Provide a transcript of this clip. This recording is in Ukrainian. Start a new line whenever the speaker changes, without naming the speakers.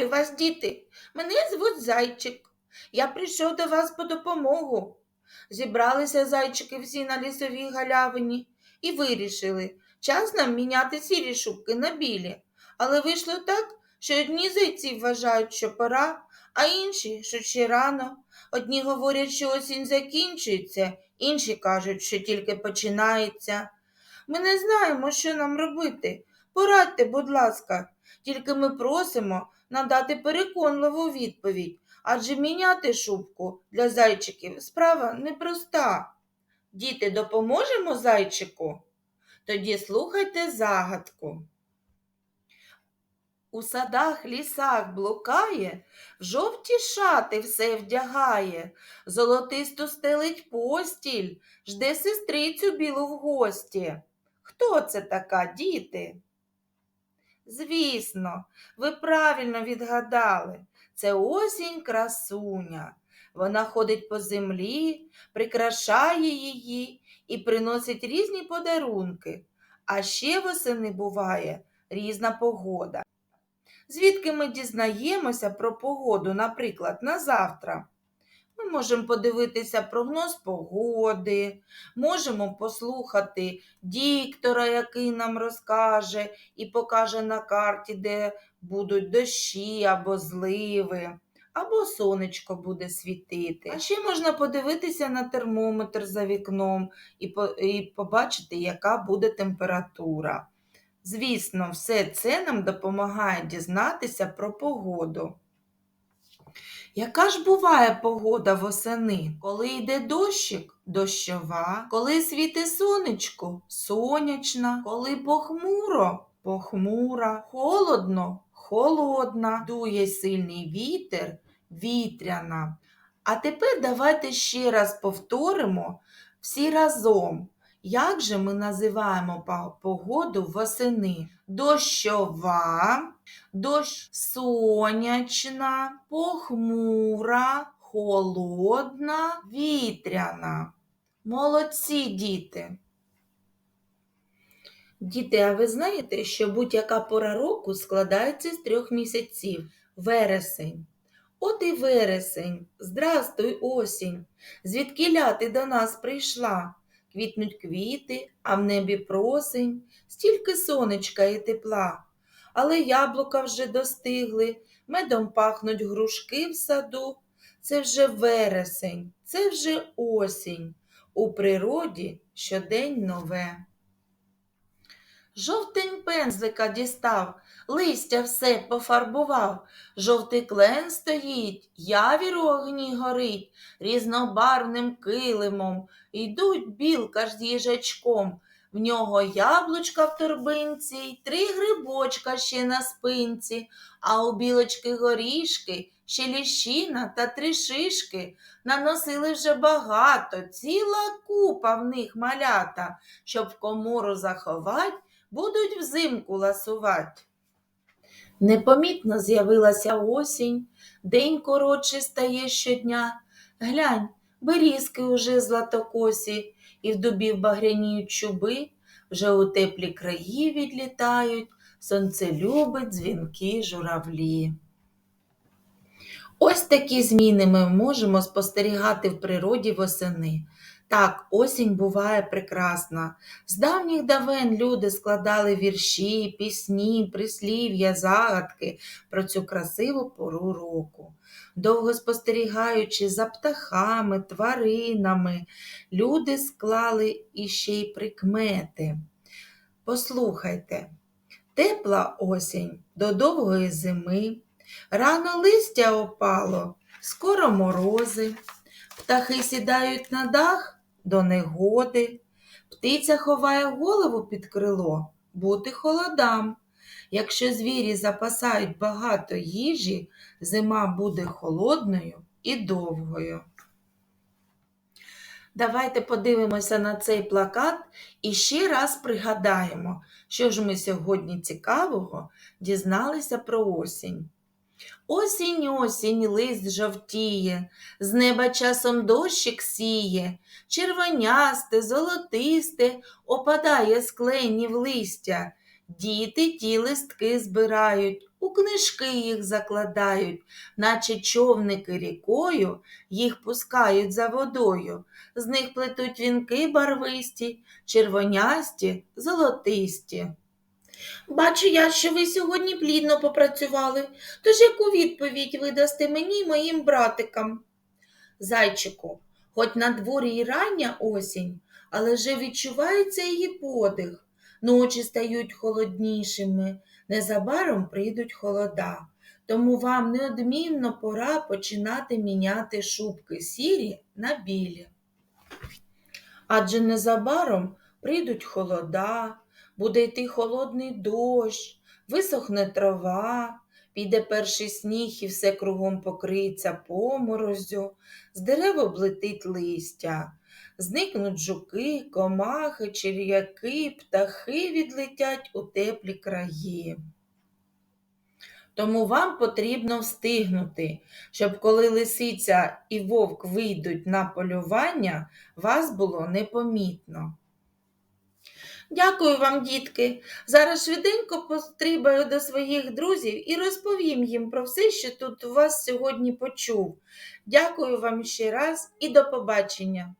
Вітаю вас, діти. Мене звуть Зайчик. Я прийшов до вас по допомогу. Зібралися зайчики всі на лісовій галявині і вирішили, час нам міняти сірі шубки на білі. Але вийшло так, що одні зайці вважають, що пора, а інші, що ще рано. Одні говорять, що осінь закінчується, інші кажуть, що тільки починається. Ми не знаємо, що нам робити. Порадьте, будь ласка, тільки ми просимо надати переконливу відповідь, адже міняти шубку для зайчиків справа непроста. Діти, допоможемо зайчику? Тоді слухайте загадку. У садах, лісах блукає, в жовті шати все вдягає, золотисту стелить постіль, жде сестрицю білу в гості. Хто це така, діти? Звісно, ви правильно відгадали. Це осінь красуня. Вона ходить по землі, прикрашає її і приносить різні подарунки. А ще восени буває різна погода. Звідки ми дізнаємося про погоду, наприклад, на завтра? Ми можемо подивитися прогноз погоди, можемо послухати диктора, який нам розкаже і покаже на карті, де будуть дощі або зливи, або сонечко буде світити. А ще можна подивитися на термометр за вікном і, по, і побачити, яка буде температура. Звісно, все це нам допомагає дізнатися про погоду. Яка ж буває погода восени? Коли йде дощик дощова, коли світе сонечко сонячна, коли похмуро похмура, холодно холодна, дує сильний вітер вітряна. А тепер давайте ще раз повторимо всі разом. Як же ми називаємо погоду восени? Дощова, дощ сонячна, похмура, холодна, вітряна. Молодці, діти. Діти, а ви знаєте, що будь-яка пора року складається з трьох місяців вересень. От і вересень, здрастуй осінь, звідкіля ти до нас прийшла. Квітнуть квіти, а в небі просень, стільки сонечка і тепла. Але яблука вже достигли, медом пахнуть грушки в саду. Це вже вересень, це вже осінь. У природі щодень нове. Жовтень пензлика дістав, листя все пофарбував, жовтий клен стоїть, явір у огні горить, різнобарвним килимом, йдуть білка ж їжачком. В нього яблучка в торбинці, й три грибочка ще на спинці, а у білочки горішки, ще ліщина та три шишки. Наносили вже багато, ціла купа в них малята, щоб в комору заховать, будуть взимку ласувати. Непомітно з'явилася осінь, день коротший стає щодня. Глянь, берізки уже златокосі, і в дубів багряніють чуби, вже у теплі краї відлітають, сонце любить дзвінки журавлі. Ось такі зміни ми можемо спостерігати в природі восени. Так, осінь буває прекрасна. З давніх давен люди складали вірші, пісні, прислів'я, загадки про цю красиву пору року. Довго спостерігаючи за птахами, тваринами, люди склали іще й прикмети. Послухайте, тепла осінь до довгої зими, рано листя опало, скоро морози, птахи сідають на дах до негоди, птиця ховає голову під крило, бути холодам. Якщо звірі запасають багато їжі, зима буде холодною і довгою. Давайте подивимося на цей плакат і ще раз пригадаємо, що ж ми сьогодні цікавого дізналися про осінь. Осінь, осінь, лист жовтіє, з неба часом дощик сіє, червонясте, золотисте опадає з кленів листя. Діти ті листки збирають, у книжки їх закладають, наче човники рікою їх пускають за водою. З них плетуть вінки барвисті, червонясті, золотисті. Бачу я, що ви сьогодні плідно попрацювали, тож яку відповідь ви дасте мені й моїм братикам? Зайчику, хоч на дворі й рання осінь, але вже відчувається її подих. Ночі стають холоднішими, незабаром прийдуть холода. Тому вам неодмінно пора починати міняти шубки сірі на білі. Адже незабаром прийдуть холода, буде йти холодний дощ, висохне трава, піде перший сніг і все кругом покриється поморозю, з дерев облетить листя, зникнуть жуки, комахи, черв'яки, птахи відлетять у теплі краї. Тому вам потрібно встигнути, щоб коли лисиця і вовк вийдуть на полювання, вас було непомітно. Дякую вам, дітки. Зараз швиденько пострибаю до своїх друзів і розповім їм про все, що тут у вас сьогодні почув. Дякую вам ще раз і до побачення.